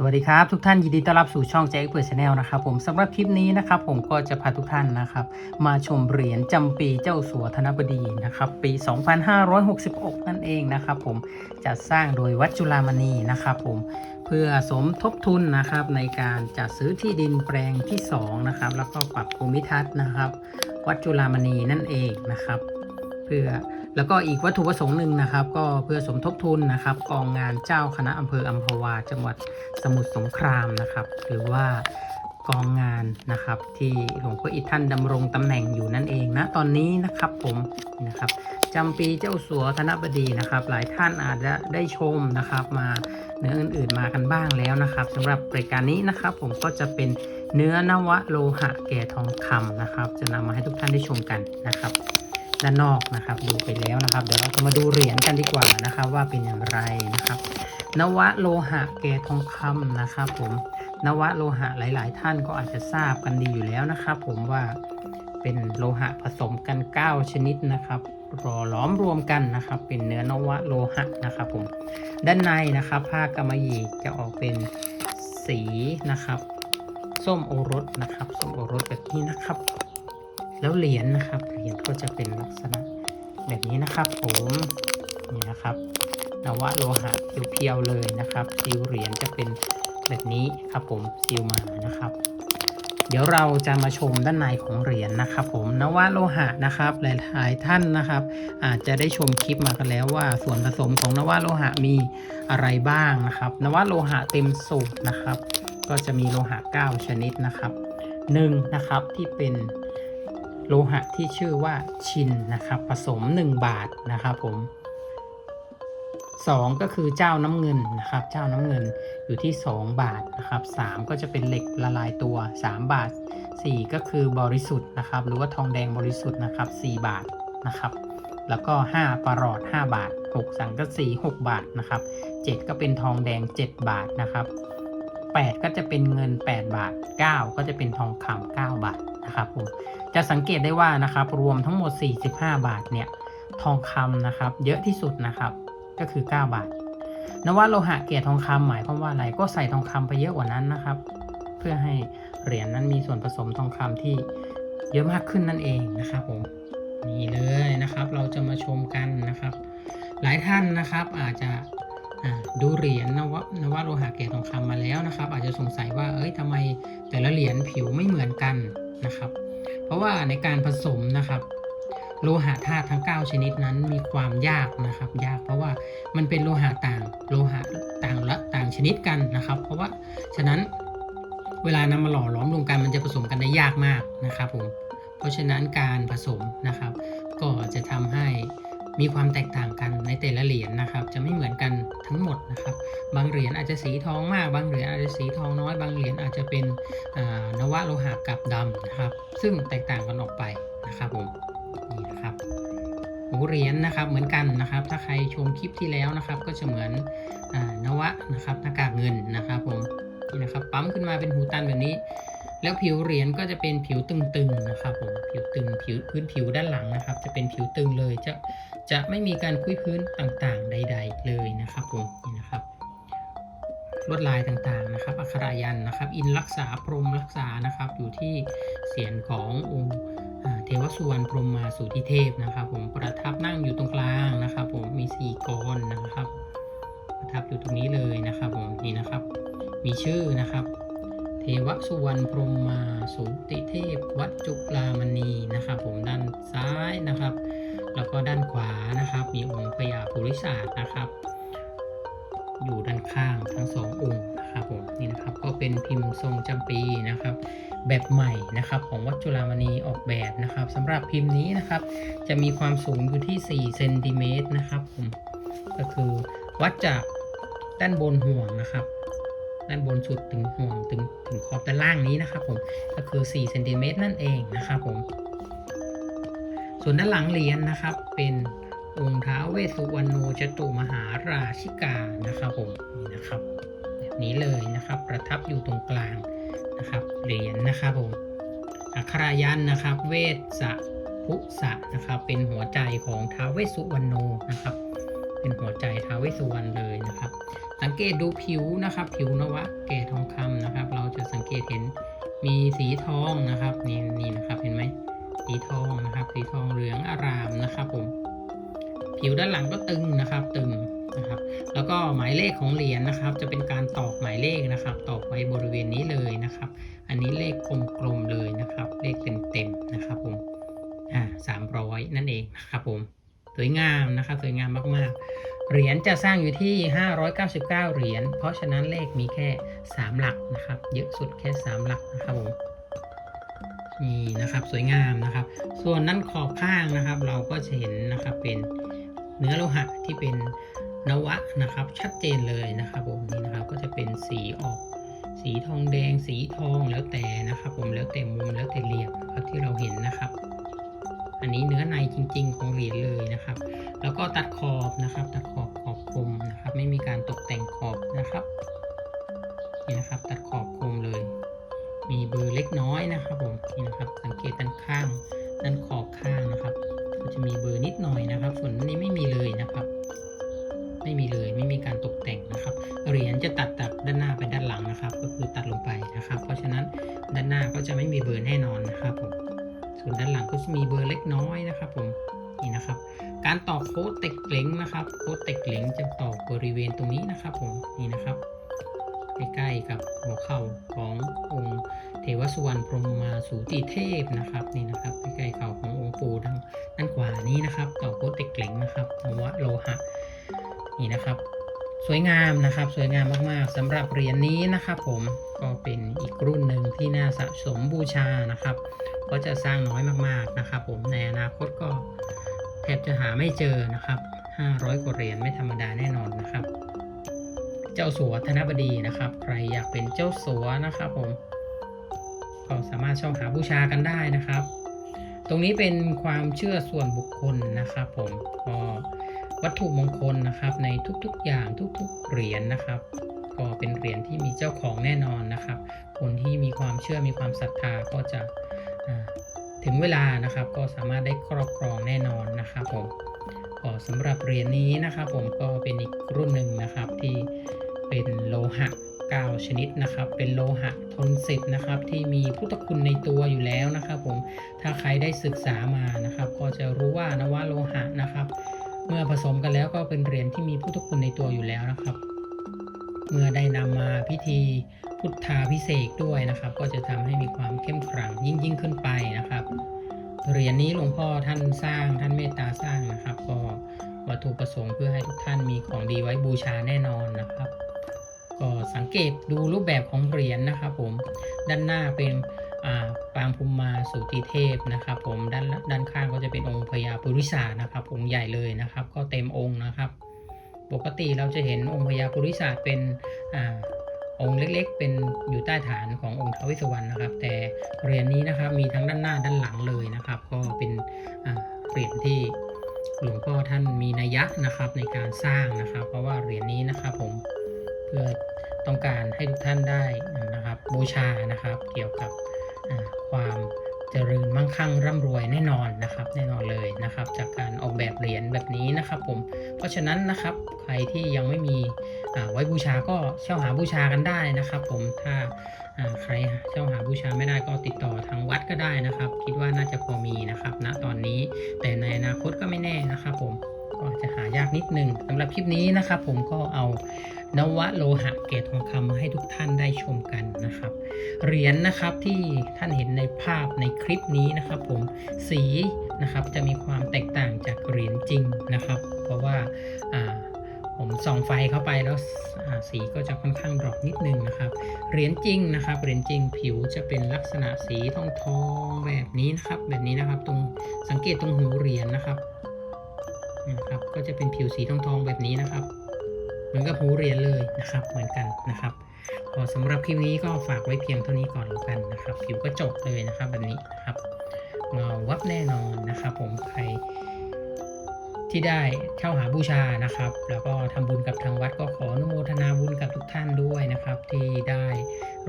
สวัสดีครับ ทุกท่านยินดีต้อนรับสู่ช่องแจ็คเปิดชาแนลนะครับผมสำหรับคลิปนี้นะครับผมก็จะพาทุกท่านนะครับ มาชมเหรียญจำปีเจ้าสัวธนบดีนะครับปี 2566 นั่นเองนะครับผมจัดสร้างโดยวัดจุฬามณีนะครับผมเพื่อสมทบทุนนะครับในการจัดซื้อที่ดินแปลงที่2นะครับแล้วก็ปรับภูมิทัศน์นะครับ วัดจุฬามณีนั่นเองนะครับ เพื่อ แล้วก็อีกวัตถุประสงค์หนึ่งนะครับ ก็เพื่อสมทบทุนนะครับกองงานเจ้าคณะอำเภออัมพวา จังหวัดสมุทรสงครามนะครับ หรือว่ากองงานนะครับที่หลวงพ่ออิท่านดำรงตำแหน่งอยู่นั่นเองนะตอนนี้นะครับผมนะครับจำปีเจ้าสัวธนบดีนะครับ หลายท่านอาจจะได้ชมนะครับ มาเนื้ออื่นๆมากันบ้างแล้วนะครับสำหรับรายการนี้นะครับ ผมก็จะเป็นเนื้อนวโลหะแก่ทองคำนะครับ จะนำมาให้ทุกท่านได้ชมกันนะครับ ด้านนอกนะครับ ดูไปแล้วนะครับ เดี๋ยวเราจะมาดูเหรียญกันดีกว่านะครับ ว่าเป็นอย่างไรนะครับ นวโลหะแกทองคำนะครับผมนวโลหะหลาย ๆ ท่านก็อาจจะทราบกันดีอยู่แล้วนะครับ ผมว่าเป็นโลหะผสมกัน 9 ชนิดนะครับรอล้อมรวมกันนะครับ เป็นเนื้อนวโลหะนะครับผมด้านในนะครับ ผ้ากำมะหยี่จะออกเป็นสีนะครับ ส้มโอรสนะครับ ส้มโอรสแบบนี้นะครับ แล้วเหรียญนะครับเหรียญก็จะเป็นลักษณะแบบนี้นะครับผมนี่นะครับนวโลหะเพียวๆเลยนะครับซิลเหรียญจะเป็นแบบนี้ครับผมซิลมานะครับ เดี๋ยวเราจะมาชมด้านในของเหรียญนะครับ ผมนวโลหะนะครับหลายๆท่านนะครับ อาจจะได้ชมคลิปมากันแล้วว่า ส่วนผสมของนวโลหะมีอะไรบ้างนะครับ นวโลหะเต็มสูตรนะครับ ก็จะมีโลหะ 9 ชนิดนะครับหนึ่งนะครับที่เป็น โลหะที่ชื่อว่าชินนะครับผสม 1 บาทนะครับผม 2 ก็คือเจ้าน้ำเงินนะครับ เจ้าน้ำเงินอยู่ที่ 2 บาทนะครับ 3 ก็จะเป็นเหล็กละลายตัว 3 บาท 4 ก็คือบริสุทธิ์นะครับ หรือว่าทองแดงบริสุทธิ์นะครับ 4 บาทนะครับ แล้วก็ 5ประหลอด 5 บาท 6 สังกะสี 6 บาทนะครับ 7 ก็เป็นทองแดง 7 บาทนะครับ 8 ก็จะเป็นเงิน 8 บาท 9 ก็จะเป็นทองคำ9บาท นะครับผมจะสังเกตได้ว่านะครับรวมทั้งหมด 45 บาทเนี่ยทองคำนะครับ เยอะที่สุดนะครับก็คือ 9 บาท นวโลหะเกรดทองคำหมายความว่าอะไรก็ใส่ทองคำไปเยอะกว่านั้นนะครับ เพื่อให้เหรียญนั้นมีส่วนผสมทองคำที่เยอะมากขึ้นนั่นเองนะครับผมนี่เลยนะครับ เราจะมาชมกันนะครับ หลายท่านนะครับอาจจะดูเหรียญนวนวโลหะเกรดทองคำมาแล้วนะครับ อาจจะสงสัยว่าเอ้ยทำไมแต่ละเหรียญผิวไม่เหมือนกัน นะครับ เพราะว่าในการผสมนะครับโลหะธาตุทั้ง 9 ชนิดนั้นมีความยากนะครับ ยากเพราะว่ามันเป็นโลหะต่างโลหะต่างละต่างชนิดกันนะครับ เพราะว่าฉะนั้นเวลานำมาหล่อหลอมรวมกันมันจะผสมกันได้ยากมากนะครับผมเพราะฉะนั้นการผสมนะครับ ก็จะทำให้มีความแตกต่าง ในแต่ละเหรียญนะครับ จะไม่เหมือนกันทั้งหมดนะครับ บางเหรียญอาจจะสีทองมาก บางเหรียญอาจจะสีทองน้อย บางเหรียญอาจจะเป็นนวะโลหะกับดำนะครับ ซึ่งแตกต่างกันออกไปนะครับผมนี่นะครับหูเหรียญนะครับเหมือนกันนะครับ ถ้าใครชมคลิปที่แล้วนะครับ ก็จะเหมือนอนวะนะครับหน้ากากเงินนะครับผมนี่นะครับปั๊มขึ้นมาเป็นหูตันแบบนี้ แล้วผิวเหรียญก็จะเป็นผิวตึงๆนะครับผมผิวตึงผิวพื้นผิวด้านหลังนะครับ จะเป็นผิวตึงเลยจะ จะไม่มีการคุยพื้นต่างๆ ใด ๆ เลยนะครับผมนี่นะครับลวดลายต่างๆนะครับ อักขรายันนะครับ อินรักษาพรหมรักษานะครับ อยู่ที่เสียนขององค์เทวสุวรรณพรหมมาสุธิเทพนะครับ ผมประทับนั่งอยู่ตรงกลางนะครับ ผมมีสี่กรนะครับ ประทับอยู่ตรงนี้เลยนะครับผมนี่นะครับ มีชื่อนะครับ เทวสุวรรณพรหมมาสุติเทพ วัดจุฬามณีนะครับ ผมด้านซ้ายนะครับ แล้วก็ด้านขวานะครับ มีองค์พญาภูริศาสตร์นะครับ อยู่ด้านข้างทั้งสององค์นะครับผมนี่นะครับก็เป็นพิมพ์ทรงจำปีนะครับ แบบใหม่นะครับของวัดจุฬามณีออกแบบนะครับสำหรับพิมพ์นี้นะครับ จะมีความสูงอยู่ที่4เซนติเมตรนะครับผมก็คือวัดจากด้านบนห่วงนะครับด้านบนสุดถึงห่วงถึงถึงขอบด้านล่างนี้นะครับผมก็คือ4เซนติเมตรนั่นเองนะครับผม ส่วนด้านหลังเหรียญนะครับ เป็นองค์ท้าวเวสุวรรณโนจตุมหาราชิกานะครับผมนี่นะครับแบบนี้เลยนะครับ ประทับอยู่ตรงกลางนะครับเหรียญนะครับผมอักขรายันนะครับ เวสสะพุสะนะครับ เป็นหัวใจของท้าวเวสุวรรณโนนะครับ เป็นหัวใจท้าวเวสุวรรณเลยนะครับ สังเกตดูผิวนะครับ ผิวนวะแก่ทองคำนะครับ เราจะสังเกตเห็นมีสีทองนะครับนี่นี่นะครับเห็นไหม สีทองนะครับ สีทองเหลืองอารามนะครับผม ผิวด้านหลังก็ตึงนะครับ ตึงนะครับ แล้วก็หมายเลขของเหรียญนะครับ จะเป็นการตอกหมายเลขนะครับ ตอกไว้บริเวณนี้เลยนะครับ อันนี้เลขกลมๆเลยนะครับ เลขเต็มๆนะครับผมอ่าสามร้อยนั่นเองนะครับผม สวยงามนะครับ สวยงามมากๆ เหรียญจะสร้างอยู่ที่ 599 เหรียญ เพราะฉะนั้นเลขมีแค่ 3 หลักนะครับ เยอะสุดแค่ 3 หลักนะครับผม นี่นะครับสวยงามนะครับ ส่วนด้นขอบข้างนะครับ เราก็จะเห็นนะครับเป็นเนื้อโลหะที่เป็นนวะนะครับ ชัดเจนเลยนะครับผมนี่นะครับก็จะเป็นสีออก สีทองแดง สีทองแล้วแต่นะครับ ผมแล้วแต่มุมแล้วแต่เหลี่ยมนะครับที่เราเห็นนะครับ อันนี้เนื้อในจริง ๆ ของเหรียญเลยนะครับ แล้วก็ตัดขอบนะครับ ตัดขอบขอบคมนะครับ ไม่มีการตกแต่งขอบนะครับนี่นะครับ ตัดขอบคมเลย มีเบอร์เล็กน้อยนะครับผมนี่นะครับสังเกตด้านข้างด้านขอบข้างนะครับ ก็จะมีเบอร์นิดหน่อยนะครับ ส่วนนี้ไม่มีเลยนะครับ ไม่มีเลยไม่มีการตกแต่งนะครับเหรียญจะตัดจากด้านหน้าไปด้านหลังนะครับ ก็คือตัดลงไปนะครับ เพราะฉะนั้นด้านหน้าก็จะไม่มีเบอร์แน่นอนนะครับผมส่วนด้านหลังก็จะมีเบอร์เล็กน้อยนะครับผมนี่นะครับ การต่อโค้ดเต็กเล็งนะครับ โค้ดเต็กเล็งจะต่อบริเวณตรงนี้นะครับผมนี่นะครับ ใกล้ๆกับหัวเข่าขององค์เทวสุวรรณพรหมมาสูติเทพนะครับนี่นะครับใกล้ๆเข่าขององค์ปู่ทางด้านขวานี้นะครับต่อโค้ดเต็กเหล็งนะครับนวะโลหะนี่นะครับ สวยงามนะครับสวยงามมากๆสำหรับเหรียญนี้นะครับผมก็เป็นอีกรุ่นหนึ่งที่น่าสะสมบูชานะครับ ก็จะสร้างน้อยมากๆนะครับ ผมในอนาคตก็แทบจะหาไม่เจอนะครับ 500 กว่าเหรียญไม่ธรรมดาแน่นอนนะครับ เจ้าสัวธนบดีนะครับ ใครอยากเป็นเจ้าสัวนะครับผมก็สามารถช่องหาบูชากันได้นะครับ ตรงนี้เป็นความเชื่อส่วนบุคคลนะครับผมก็วัตถุมงคลนะครับ ในทุกๆอย่างทุก ๆเหรียญนะครับ ก็เป็นเหรียญที่มีเจ้าของแน่นอนนะครับ คนที่มีความเชื่อมีความศรัทธาก็จะถึงเวลานะครับ ก็สามารถได้ครอบครองแน่นอนนะครับผมก็สำหรับเหรียญนี้นะครับ ผมก็เป็นอีกรุ่นหนึ่งนะครับที่ เป็นโลหะ 9 ชนิดนะครับ เป็นโลหะทนสิทธิ์นะครับ ที่มีพุทธคุณในตัวอยู่แล้วนะครับผม ถ้าใครได้ศึกษามานะครับ ก็จะรู้ว่านวโลหะนะครับ เมื่อผสมกันแล้วก็เป็นเหรียญที่มีพุทธคุณในตัวอยู่แล้วนะครับ เมื่อได้นำมาพิธีพุทธาพิเศษด้วยนะครับ ก็จะทำให้มีความเข้มขลังยิ่งยิ่งขึ้นไปนะครับ เหรียญนี้หลวงพ่อท่านสร้างท่านเมตตาสร้างนะครับ ก็วัตถุประสงค์เพื่อให้ทุกท่านมีของดีไว้บูชาแน่นอนนะครับ สังเกตดูรูปแบบของเหรียญนะครับผมด้านหน้าเป็นาปางภูมิมาสุติเทพนะครับ ผมด้านด้านข้างก็จะเป็นองค์พญาปุริศาสนะครับองค์ใหญ่เลยนะครับ ก็เต็มองค์นะครับ ปกติเราจะเห็นองค์พญาปุริศาสเป็นอองค์เล็กๆ เป็นอยู่ใต้ฐานขององค์ท้าวเวสวรรณนะครับ แต่เหรียญนี้นะครับมีทั้งด้านหน้าด้านหลังเลยนะครับ ก็เป็นเหรียญที่หลวงพ่อท่านมีนัยยะนะครับในการสร้างนะครับ เพราะว่าเหรียญนี้นะครับผม เพื่อต้องการให้ทุกท่านได้นะครับ บูชานะครับ เกี่ยวกับความเจริญมั่งคั่งร่ำรวยแน่นอนนะครับ แน่นอนเลยนะครับ จากการออกแบบเหรียญแบบนี้นะครับผมเพราะฉะนั้นนะครับใครที่ยังไม่มีอ่าไว้บูชาก็เช่าหาบูชากันได้นะครับ ผมถ้าใครเช่าหาบูชาไม่ได้ก็ติดต่อทางวัดก็ได้นะครับ คิดว่าน่าจะพอมีนะครับณตอนนี้แต่ในอนาคตก็ไม่แน่นะครับ ผมก็จจะหายากนิดนึงสำหรับคลิปนี้นะครับ ผมก็เอา นวโลหะเกตทองคำมาให้ทุกท่านได้ชมกันนะครับ เหรียญนะครับที่ท่านเห็นในภาพในคลิปนี้นะครับผมสีนะครับจะมีความแตกต่างจากเหรียญจริงนะครับ เพราะว่าผมส่องไฟเข้าไปแล้วสีก็จะค่อนข้างดรอปนิดนึงนะครับ เหรียญจริงนะครับ เหรียญจริงผิวจะเป็นลักษณะสีทองทองแบบนี้นะครับ แบบนี้นะครับตรงสังเกตตรงหูเหรียญนะครับนะครับ ก็จะเป็นผิวสีทองทองแบบนี้นะครับ เหมือนกับหูเรียญเลยนะครับ เหมือนกันนะครับก็สำหรับคลิปนี้ก็ฝากไว้เพียงเท่านี้ก่อนแล้วกันนะครับ ผิวก็จบเลยนะครับแบบนี้นะครับเงาวับแน่นอนนะครับ ผมใครที่ได้เช่าหาบูชานะครับ แล้วก็ทำบุญกับทางวัดก็ขออนุโมทนาบุญกับทุกท่านด้วยนะครับ ที่ได้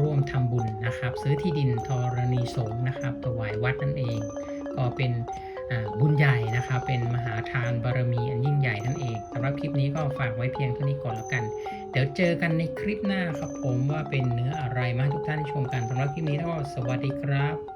ร่วมทำบุญนะครับ ซื้อที่ดินธรณีสงฆ์นะครับ ถวายวัดนั่นเอง ก็เป็นบุญใหญ่นะครับ เป็นมหาทานบารมีอันยิ่งใหญ่นั่นเองสำหรับ คลิปนี้ก็ฝากไว้เพียงเท่านี้ก่อนแล้วกัน เดี๋ยวเจอกันในคลิปหน้าครับผมว่าเป็นเนื้ออะไรมาทุกท่านชมกันสำหรับคลิปนี้ก็สวัสดีครับ